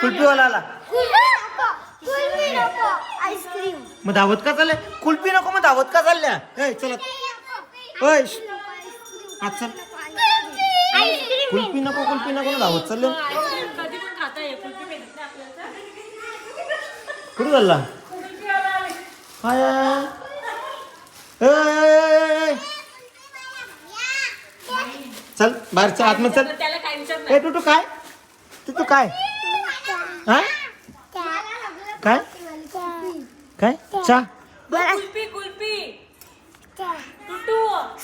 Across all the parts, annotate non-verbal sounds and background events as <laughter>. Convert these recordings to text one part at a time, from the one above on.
कुल्फीवाला आला आईस्क्रीम. मग धावत का चालल्या कुल्फी नको मग धावत का चालल्या? ए चला. ओय श- आज चल. कुल्फी. नको कुल्फी नको ना धावत चालले. कधी पण खाता ये कुल्फी भेटत नाही आपल्याला कुठं चालला हाय ए, ए, ए, ए. चल बाहेरचं आतमध्ये चल. त्याला काय विचार ए टू काय? तू तू काय? हा? काय? काय? चा. कुल्फी कुल्फी.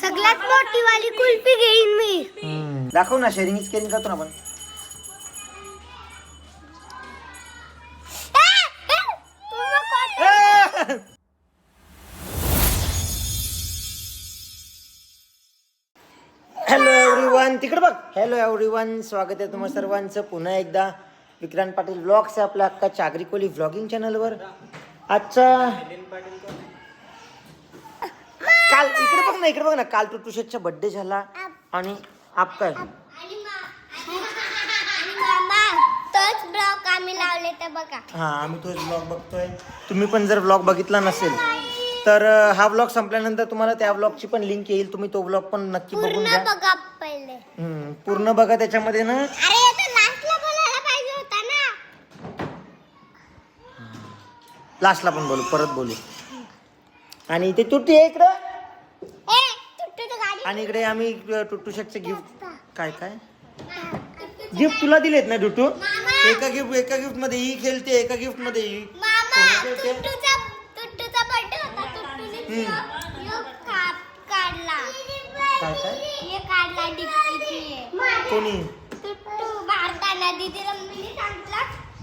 सगळ्यात मोठी वाली कुल्फी घेईन मी. दाखव ना शेअरिंग केअरिंग करतो ना आपण. हॅलो एव्हरीवन तिकडे बघ. हॅलो एव्हरीवन स्वागत आहे तुम्हा सर्वांचं. पुन्हा एकदा. विक्रांत पाटील ब्लॉग्स आहे आपल्या अक्का चागरी कोली व्लॉगिंग चॅनलवर आजचा काल इकडे बघ ना इकडे बघ ना काल टुटुशेटचा बर्थडे झाला. आणि आप काय? मामा तोच ब्लॉग आम्ही लावले तर बघा हा आम्ही तोच ब्लॉग बघतोय. तुम्ही पण जर ब्लॉग बघितला नसेल तर हा ब्लॉग संपल्यानंतर तुम्हाला त्या ब्लॉगची पण लिंक येईल. तुम्ही तो ब्लॉग पण नक्की बघून पूर्ण घ्या. बघा पहिले. हम्म, पूर्ण बघा त्याच्यामध्ये ना. अरे लास्टला पण बोलू परत बोलू. आणि इथे तुटी आहे इकडं. आणि इकडे आम्ही टुट्टू शेटचे गिफ्ट काय काय? गिफ्ट तुला दिलेत ना टुटू एका गिफ्ट एका गिफ्टमध्ये ही खेळते एका गिफ्टमध्ये ही. काय काय? कोणी?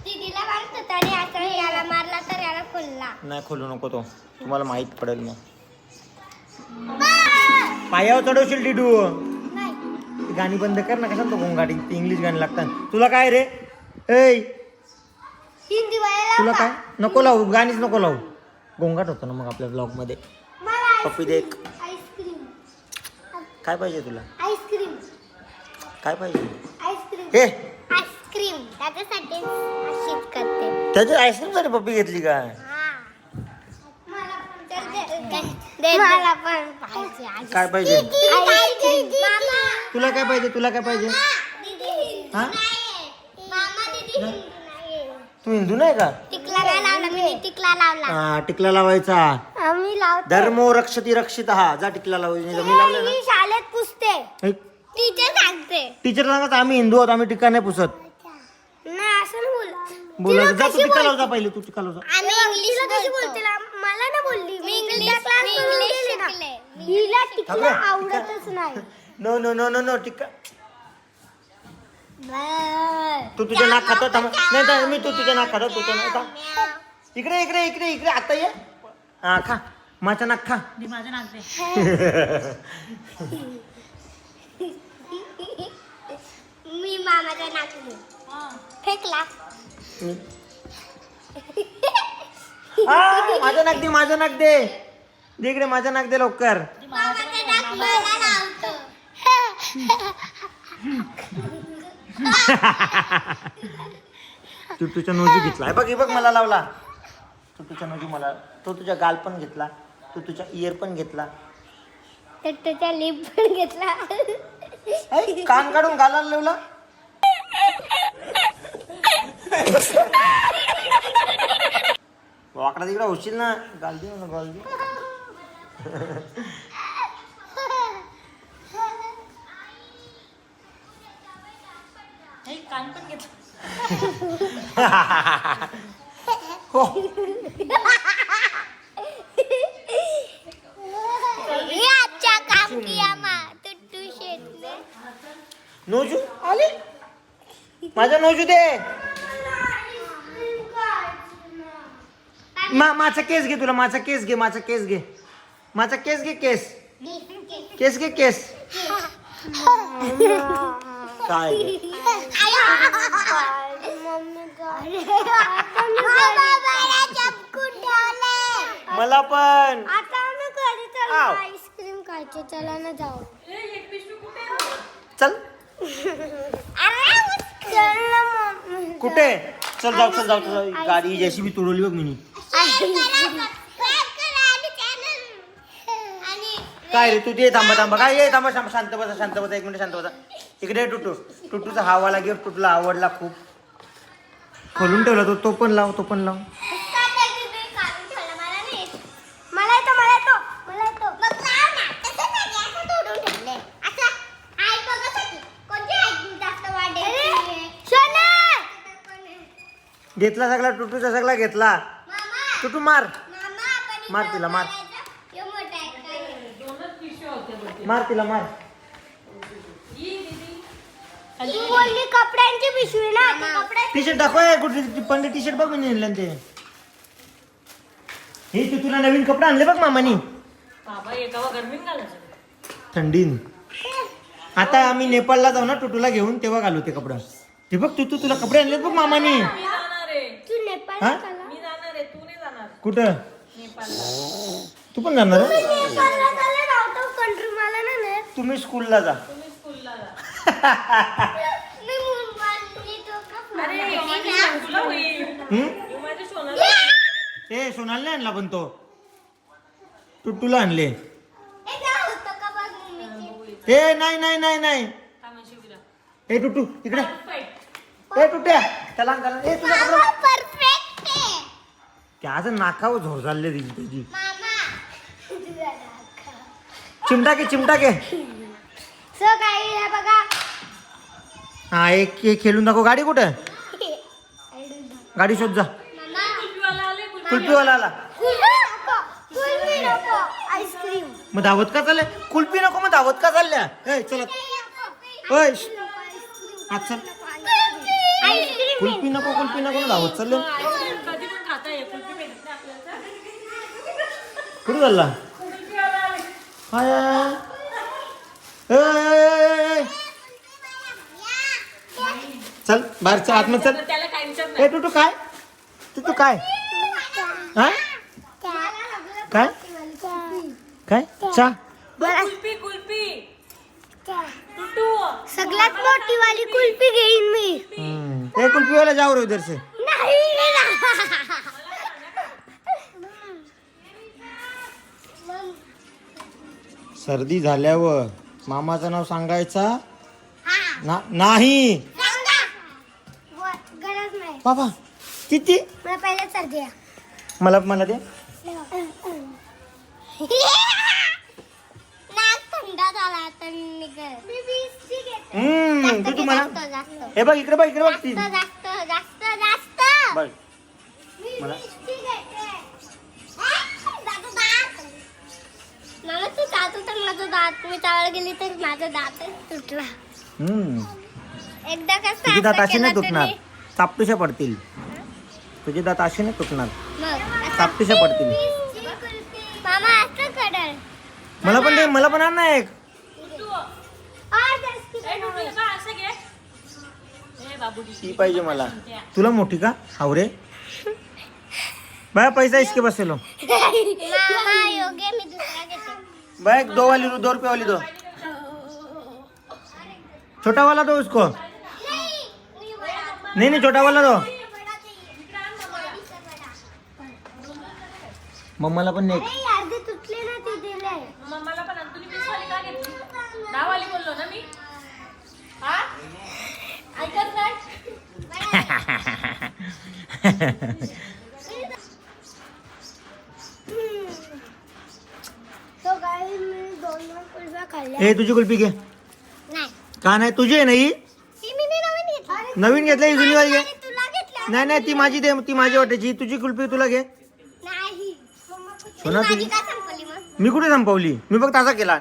दीदीला मी सांगितलं दीदीला मारत होता आणि आता याला मारला तर याला खुलला. नाही खोलू नको तो. तुम्हाला माहीत पडेल मग. पायावर चढवशील डिडू. नाही. ती गाणी बंद कर ना कशाला तो गोंगाटी ती इंग्लिश गाणी लागतात. तुला काय रे? ऐ! हिंदी तुला काय? नको लावू गाणीच नको लावू. गोंगाट होतो ना मग आपल्या ब्लॉगमध्ये. मला पप्पी देख. आईस्क्रीम काय पाहिजे तुला? आईस्क्रीम काय पाहिजे? आईस्क्रीम हे अशीच करते. त्याच्या आईस्क्रीमसाठी पप्पी घेतली का? मला पण पाहिजे. काय पाहिजे? आईस्क्रीम. मामा. तुला काय पाहिजे? तुला काय पाहिजे? दीदी हिंदू हा? नाहीये. मामा दीदी हिंदू नाहीये. तू हिंदू नाही का? टिकला नाही लावला मी टिकला लावला. हा टिकला लावायचा. आम्ही लावतो. धर्मो रक्षती रक्षित हा जा टिकला लावायचा मी लावलं शाळेत पुसते. टीचर सांगते. टीचर सांगत आम्ही हिंदू आहोत आम्ही टिका नाही पुसत. बोल बोला जा तू लाव जा पहिले तू लाव जा. आम्ही इंग्लिश कशी बोलते? मला ना बोलली. मी इंग्लिश इंग्लिश शिकले. हिला रे, आवडतच नाही. No no no no no टिका तू तुझ्या नाक खातो थांब नाही नाही, मी तू तुझ्या नाक खातो तू तुझ्या नाक खा. इकडे इकडे इकडे इकडे आता ये. हा खा. माझ्या नाक खा. मी माझ्या नागते <laughs> मी मामाच्या नाकली फेकला. हा, माझं नाक दे माझं नाक दे. इकडे माझं नाक दे लवकर. <laughs> तू तुझ्या नोजू घेतला. बघ हे बघ मला लावला. तू तुझ्या नोजू मला तो तुझ्या गाल पण घेतला. तू तुझ्या इयर पण घेतला. तर त्याच्या लिप पण घेतला. कान काढून गालाला लावला? वाकडा तिकडे होशील ना. गाल दे ना गाल दे कान पण घेतलं ये अच्छा काम किया मा ने नोजू आले? माझा नोजू दे. मा माझा केस घे तुला माझा केस घे माझा केस घे. माझा केस घे केस. केस घे केस. काय? मला पण. आता आम्ही घरी चाललो आव. आईस्क्रीम खायचे चला ना जाऊ चल कुठे? चल जाऊ चल जाऊ चल जाऊ. गाडी जशी मी तुडवली बघ मी काय रे तू ते थांबा थांबा काय ये थांबा थांबा शांत बसा शांत बसा एक मिनिट शांत बसा इकडे टुटू टुटूचा हवा लागेल टुटूला आवडला खूप खोलून ठेवला तो तो पण लाव तो पण लाव घेतला सगळा टुटूचा सगळा घेतला टुटू मार. मार तिला, मार. मार तिला मार. ई दीदी. तू बोलली कपड्यांची पिशवी ना ती कपड्या टी शर्ट दाखव कुठे पण टी शर्ट बघ मी नेलं ते. हे तू तुला नवीन कपडे आणले बघ मामानी. बाबा घालायचं? थंडीन. आता आम्ही नेपाळला जाऊ ना टुटूला घेऊन तेव्हा घालू ते कपडा. ते बघ तू तू तुला कपडे आणले बघ मामानी. तू नेपाळ हा मी जाणार आहे तू नाही जाणार कुठं? तू पण जाणार आहे? कंट्री मला ना तुम्ही स्कूलला जा. मी मुंबई तो का हे? हम्म? सोनाला ए सोनाल नाही आणला पण तो. टुट्टूला आणले. ए जा होतं का बघ मम्मीची ए नाही नाही नाही नाही. ए टुट्टू इकडे. ए टुट्या. त्याला आण, ए तुझा कपडा त्याचं नाकावर झोर झाले दिली त्याची. चिमटा के चिमटा के सो काही हे बघा. हा एक एक खेळून दाखव. गाडी कुठं? गाडी शोध जा. मामा. कुल्फीवाला आले. मग धावत का चालले? कुल्फी नको मग धावत का चालल्या? ए चलत ओय. आज चल. कुल्फी. नको कुल्फी नको धावत चालले आईस्क्रीम कधी पण खाता ये कुल्फी भेटत नाही आपल्याला कुठं चालला? हाय. चल बाहेर चल आतमध्ये चल. त्याला विचार ए टू काय? तू तू काय? हा? काय? काय? चा. कुल्फी कुल्फी. टुटू. सगळ्यात मोठी वाली कुल्फी घेईन मी. ए कुल्फीवाला जाऊ रे उधर से नाही. सर्दी झाल्यावर मामाचं नाव सांगायचा? ना नाही. गरज नाही. बाबा किती? मला पहिलं सर्दी आहे. मला मला दे. <laughs> नाक थंड झाला तर हम्म तू जास्त जास्त. हे बघ इकडे बघ इकडे बघ ती जास्त जास्त जास्त. जास्त बघ मला- मला तू दात तर माझं दात. मी चावळ गेली तर माझा दात तुटला. हम्म. एकदा कसं तुझे दात असं नाही तुटणार. चापटुशा पडतील. तुझे दात असे नाही तुटणार. चापटुशा पडतील. मामा असं कडल मला पण दे मला पण आण ना एक. हे ती पाहिजे मला. तुला मोठी का? हावरे बाय पैसा इसके <laughs> मामा योग्य मी बाय दो वाली दो रुपये वाली दो। छोटा वाला दो उसको। नाही, नहीं नहीं छोटा वाला दो. मम्माला पण नाही? <laughs> <laughs> <laughs> ए तुझी कुल्फी घे. नाही. का नाही? तुझी आहे ना ही? ती मी नाही नवीन घेतली. नवीन घेतली ही जुनी वाली घे. तुला नाही नाही ती माझी दे ती माझी वाटायची तुझी कुल्फी तुला घे. नाही? सोना माझी तुझी- का संपली मग? मी कुठे संपवली? मी बघ ताजा केला.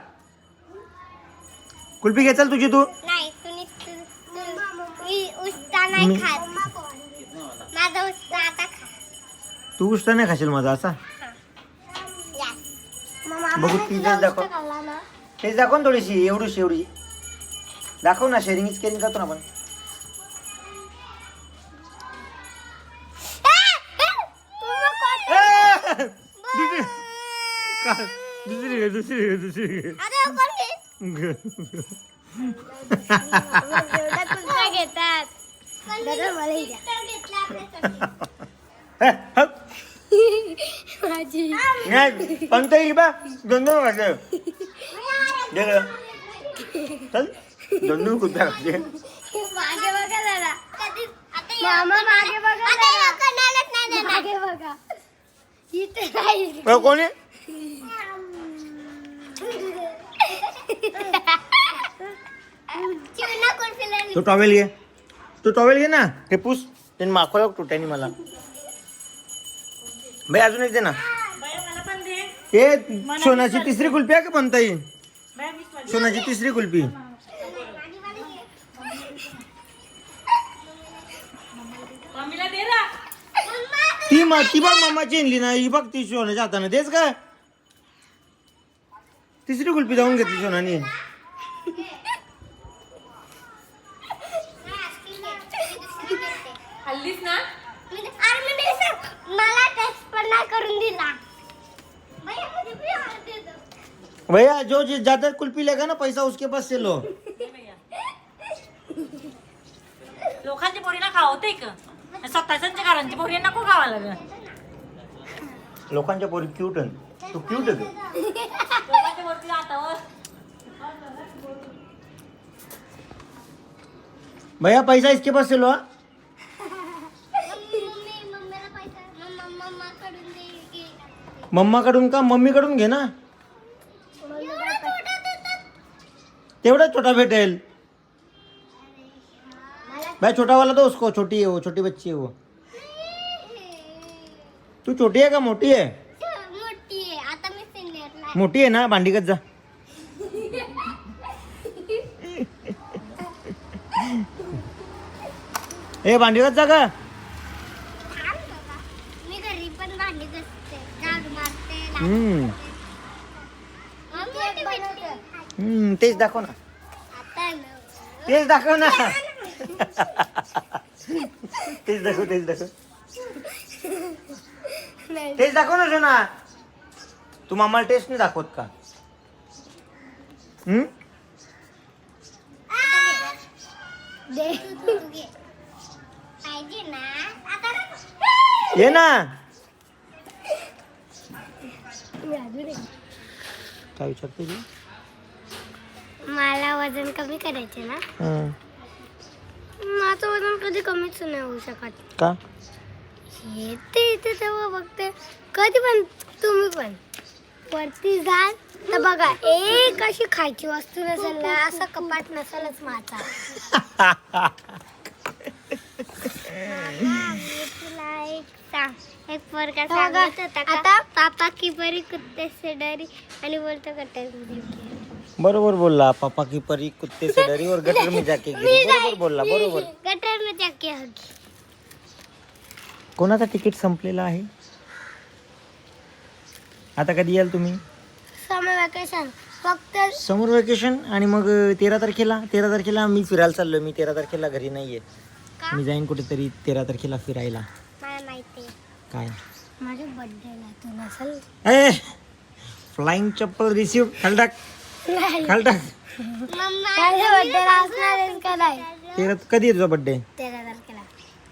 कुल्फी घेचाल तुझी तू? नाही तुम्ही तु- तु- मी उस्ता नाही मी- खात. माझा उस्ता आता खा. तू उष्टा नाही खाशील माझा असा? बघू ती ड्रेस दाखव. तेच दाखव ना थोडीशी एवढीशी एवढी. दाखव ना शेअरिंग केअरिंग करतो ना आपण! दुसरी का- दुसरी घे दुसरी घे दुसरी घे. घेतात दादा मलाही द्या हे, हप. माझी नाही पंत येईल बा दोन दोन वाजले दोन मागे बघा जरा मामा मागे बघा जरा. मागे बघा इथे नाही अ, कोण आहे कोण? तू टॉवेल घे तू टॉवेल घे ना हे पुस त्यांनी माखवलं तुट्यानी मला भाई अजून एक दे ना बाया मला पण दे हे सोनाची तिसरी कुल्फी आहे का म्हणता येईल. सोनाची तिसरी कुल्फी। ती म ती बघ मम्माची आणली ना ही बघ ती सोन्याच्या हाताने तेच काय तिसरी कुल्फी जाऊन घेतली सोनानी. हल्लीच ना. मला टेस्ट पण नाही करून दिला. भैया, मुझे भी और दे दो. भैया जो जो ज्यादा कुल्फी लेगा ना पैसा उसके पास से लो दे भैया. लोकांच्या पोरीला खावते का स्वतःच्या घरांच्या पोरी नको खावा लागलं लोकांच्या पोरी क्यूट तू क्यूट आहे लोकांच्या वरती हातावर भैया पैसा इसके पास से लो हाँ? मम्मी मम्मीला पैसा मम्मा मम्मा कडून दे की. मम्माकडून का मम्मीकडून घे ना एवढा छोटा देतात. तेवढा छोटा भेटेल. भाई छोटा वाला दो उसको छोटी है वो छोटी बच्ची है वो. तू छोटी है का मोटी है मोठी आहे. मोठी आहे ना? भांडीगत जा. ए भांडीगत जा का हम्म. हम्म तेच दाखव ना. तेच दाखव ना. तेच दाखव तेच दाखव. तेच दाखव ना सोना. तू मामाला टेस्ट नाही दाखवत का? हम्म. ये ना. काय विचारते तू? मला वजन कमी करायचे ना. माझं वजन कधी कमीच नाही होऊ शकत. का? येते इथे तेव्हा बघते. कधी पण तुम्ही पण. वरती जाल तर बघा एक अशी खायची वस्तू नसेल ना असं कपाट नसेलच माझा. तुला एक सांग एक पोरगा सांगत होता का? आता पापा की बरी कुत्ते से डरी आणि बोलतो गटर बरोबर बोलला पापा की परी कुत्ते से डरी और गटर में जाके गिरी. बरोबर बोलला बरोबर. गटर में जाके होगी कोणाचा तिकीट संपलेला आहे? आता कधी याल तुम्ही? समर वॅकेशन फक्त समर वेकेशन आणि मग तेरा तारखेला? तेरा तारखेला मी फिरायला चाललोय. मी तेरा तारखेला घरी नाहीये. मी जाईन कुठेतरी तेरा तारखेला फिरायला. काय? माझ्या बर्थडेला तू नसल. ए! फ्लाइंग चप्पल रिसिव्ह खाल टाक. खाल टाक माझ्या बर्थडेला असणार आहेस का नाही? तेरा कधी आहे तुझा बर्थडे तेरा तारखेला.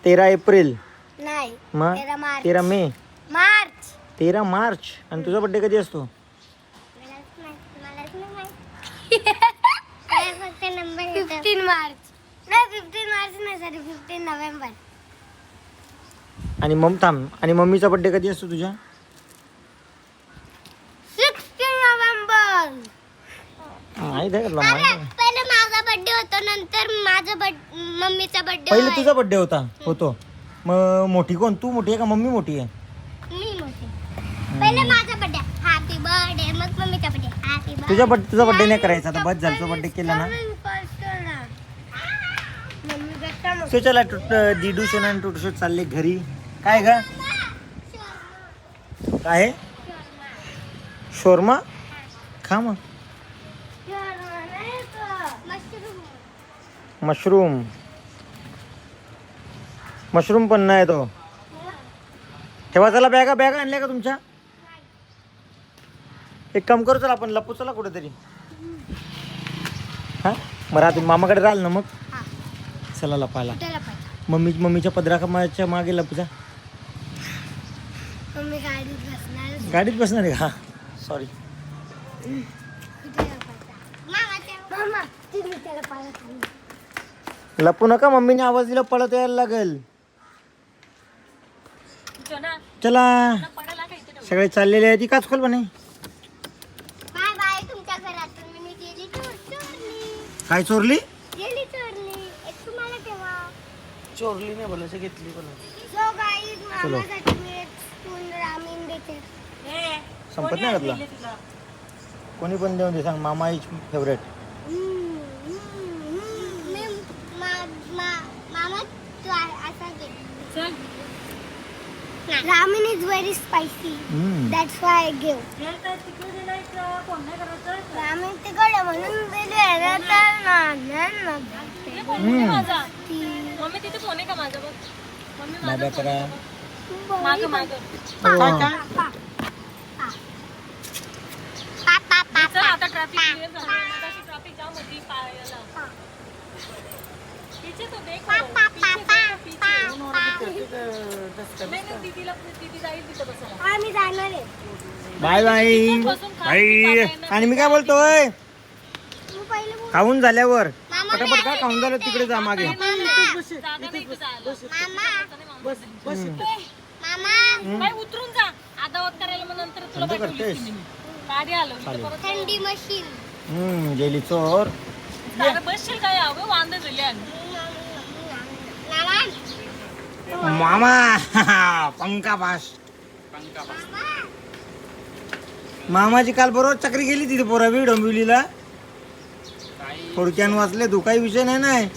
तेरा एप्रिल. नाही मग तेरा मार्च. तेरा मे. मार्च. तेरा मार्च. आणि तुझा बर्थडे कधी असतो? Fifteen March. नाही फिफ्टीन मार्च नाही सॉरी फिफ्टीन नोव्हेंबर. आणि मम थांब. आणि मम्मीचा बर्थडे कधी असतो तुझ्या सिक्स्टीन नोव्हेंबर माहीत आहे का तुला माहीत आहे? पहिले माझा बर्थडे होतो नंतर माझा बर्थ मम्मीचा बर्थडे पहिले तुझा बर्थडे होता होतो. मग मोठी कोण? तू मोठी आहे का मम्मी मोठी आहे? मी मोठी. पहिले माझा बर्थडे हॅपी बर्थडे मग मम्मीचा बर्थडे हॅपी तुझ्या बर्थडे तुझा बर्थडे नाही करायचा आता बस झालं बर्थडे केला ना. सो चला टुट दिडू सोना आणि टुटू चालले घरी. काय ग? काय? शोरमा? खा मग. मशरूम. मशरूम पण नाही तो. ठेवा चला बॅगा बॅगा आणल्या का तुमच्या? एक काम करू चला आपण लपू चला कुठेतरी. हा? मग रात्री मामाकडे राहिल ना मग? हा. चला लपायला. मम्मी मम्मीच्या पदराकामाच्या मागे लपूजा मम्मी गाडीत बसणार. आहे का? सॉरी मामा तुम्ही त्याला पाळत आणलं. लपू नका मम्मीने आवाज दिला पळत यायला लागेल. चला. सगळे चाललेले आहे ती काच खोल बने बाय बाय तुमच्या घरातून मी गेली चोर चोरली. काय चोरली? गेली चोरली. एक तुम्हाला ठेवा. चोरली नाही बोलायचं घेतली बोला सो गाईज मामासाठी मी एक स्पून रामीन देते. ए, संपत नाही घातला? कोणी पण देऊन दे सांग मामा इज फेवरेट हम्म, हम्म, हम्म. मी मा- मा- मामा तू आ- असा घे चल ramen is very spicy that's why I give हे तर तिकडे दिला इकडं, कोण नाही करायचं रामीन तिकडे म्हणून दिली आहे ना तर ना- ना- ना. तिथे फोन कुठे माझा ती- मम्मी तिथे फोन आहे का माझा बघ मम्मी दादा माझा करा माग माग हो. काय काय पा- पा- पा- पा- चल आता ट्रॅफिक क्लिअर झालं मगाशी ट्रॅफिक जाम होती पायाला पीछे तो देखो पीछे देखो, पीछे नाही नाही दीदीला दीदी जाईल तिथं बसायला आम्ही जाणार आहे. Bye bye. बाय. आणि मी काय बोलतोय तू पहिले बोल. खाऊन झाल्यावर. पटापट का खाऊन झालं तिकडे जा मागे. मामा. जागा नाही इथं जायला मामा. बस बस इथे. मामा. बाई उतरून जा. आदावत करायला मग नंतर तुला थंड पाठवलीस करतेस? की मी. गाडी आलो इथं परत थंडी मशीन. हम्म गेली चोर. बसशील काय? अगं वांदे झाले आणि मामा पंका भास मामाची काल बरोबर चक्री गेली तिथे पोरावी डोंबिवलीला थोडक्यान वाचले तू काही विषय नाही नाही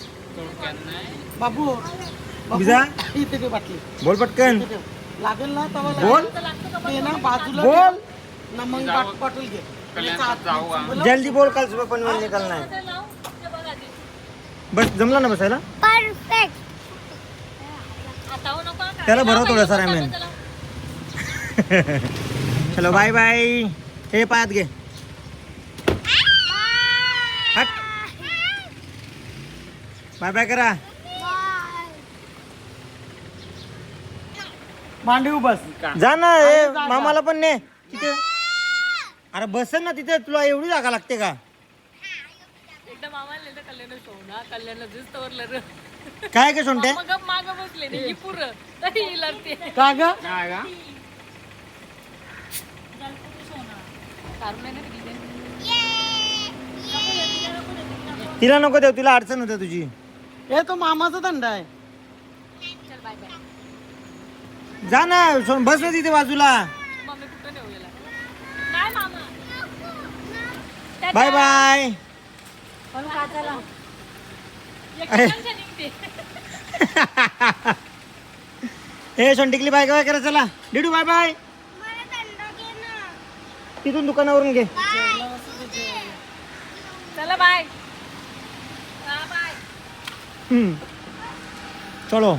बाबू बाबू, बिजा? इथे ठेव बाटली बोल पटकन. लागेल ना तेव्हा बोल ते ना बाजूला बोल. ना मग बाट पाठवून घे. जल्दी बोल काल सुबह पण वेळ निकाल नाही ते लाव, ते बघ आधी. बस जमला ना बसायला परफेक्ट हो हा. त्याला भरव थोडंसं बाई, रामेन. चला. चलो बाय बाय. हे पायात घे. हट. बाय बाय करा. मांडीव बस जा ना हे मामाला पण ने. तिथे. अरे बस ना तिथे. तुला एवढी जागा लागते का? एकदा मामाला नेलं कल्याण सोना कल्याणला दिसतवरलं रे. काय का सोनटे मग माग बसले नाही ही पुरं. तरी ही लढते का ग? काढून नाही ना ती तिथे. तिला नको देऊ तिला अडचण होते तुझी. हे तो मामाचा धंदा आहे. चल बाय बाय जा ना सोन बस ना तिथे बाजूला. मम्मी कुठं नेऊ याला काय मामा बाय बाय हे <laughs> सोनटिकली बाय काय करा चला. डिडू बाय बाय. तिथून दुकानावरून घे. चला बाय बाय. हम्म. चलो.